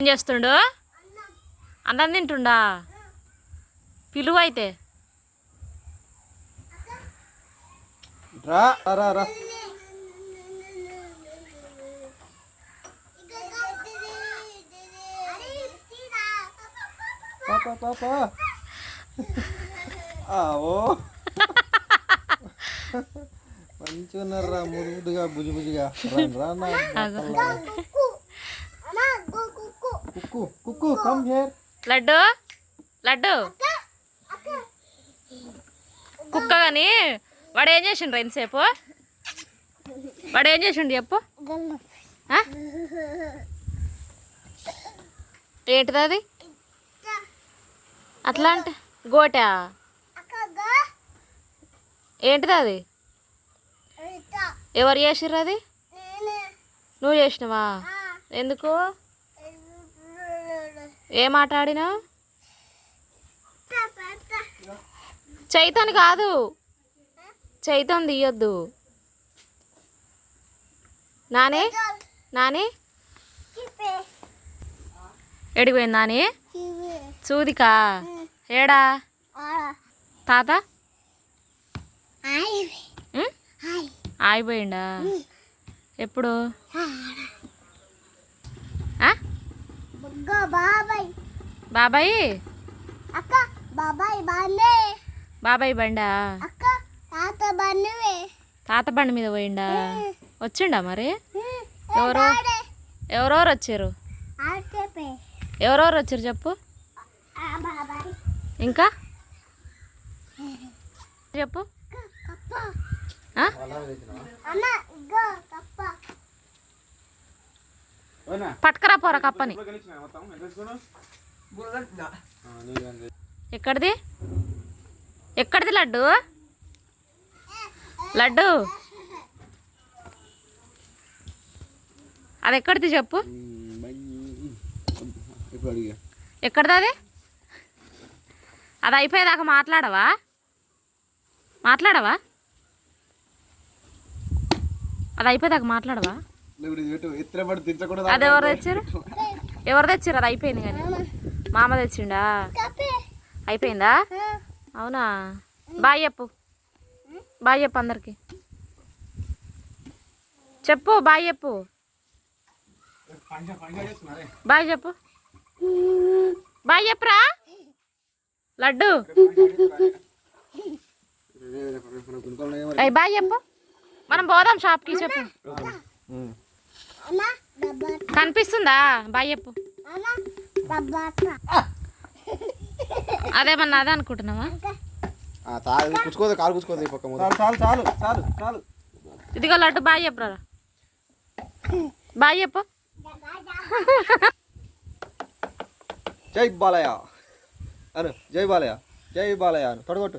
ఏం చేస్తుండు? అన్నం తింటుండా? పిలువ అయితే మంచిగా ఉన్నారా ముదు ముదుగా బుజి బుజిగా రా. కుక్కు కుక్కు కమ్ హియర్ లడ్డు లడ్డు. కుక్క కానీ వాడు ఏం చేసిండ్రు ఎంతసేపు వాడు ఏం చేసిండు చెప్పు? ఏంటిది అది? అట్లా అంటే గోటా? ఏంటిది అది? ఎవరు చేసిర్రు అది? నువ్వు చేసినవా? ఎందుకు? ఏ ఆట ఆడినావు చైతన్ కాదు. చైతన్ తీయొద్దు. నానే? నాని? ఎడిపోయింది నాని? చూదికా ఏడా? తాత? ఆగిపోయిండా? ఎప్పుడు? బాబాయ్? అక్క బాబాయ్ బానే బాబాయ్ బండా? అక్క తాత బానువే తాత బండి మీద పోయిండా? వచ్చిండా మరి? ఎవరో? ఎవరెవరు వచ్చారు? ఎవరెవరు వచ్చారు చెప్పు? బాబాయ్. ఇంకా? చెప్పు. పట్టుకరా పోరా కప్పని. ఎక్కడిది? ఎక్కడిది లడ్డు? లడ్డు? అది ఎక్కడిది చెప్పు. ఎక్కడిది అది? అది అయిపోయేదాకా మాట్లాడవా? మాట్లాడవా? అది అయిపోయేదాకా మాట్లాడవా? అది ఎవరు తెచ్చారు? ఎవరు తెచ్చారు? అది అయిపోయింది కానీ. మామ తెచ్చిండా? అయిపోయిందా? అవునా? బాయ్ చెప్పు. బాయ్ చెప్పు అందరికి. చెప్పు బాయ్ చెప్పు. బాయ్ చెప్పు. బాయ్ చెప్పురా. లడ్డు. అయ్యి బాయ్ చెప్పు. మనం పోదాం షాప్కి చెప్పు. కనిపిస్తుందా? బాయ్ చెప్పు. అదేమన్నా అదే అనుకుంటున్నావా? తాగి కూర్చుకోదు కాలు కూర్చుకోదు ఈ పక్క చాలు చాలు చాలు చాలు. ఇదిగో లడ్డు బాయ్ చెప్పురా బాయ్ చెప్పు. జై బాలయ్య. అను జై బాలయ్య జై బాలయ్య అను. తొడగొట్టు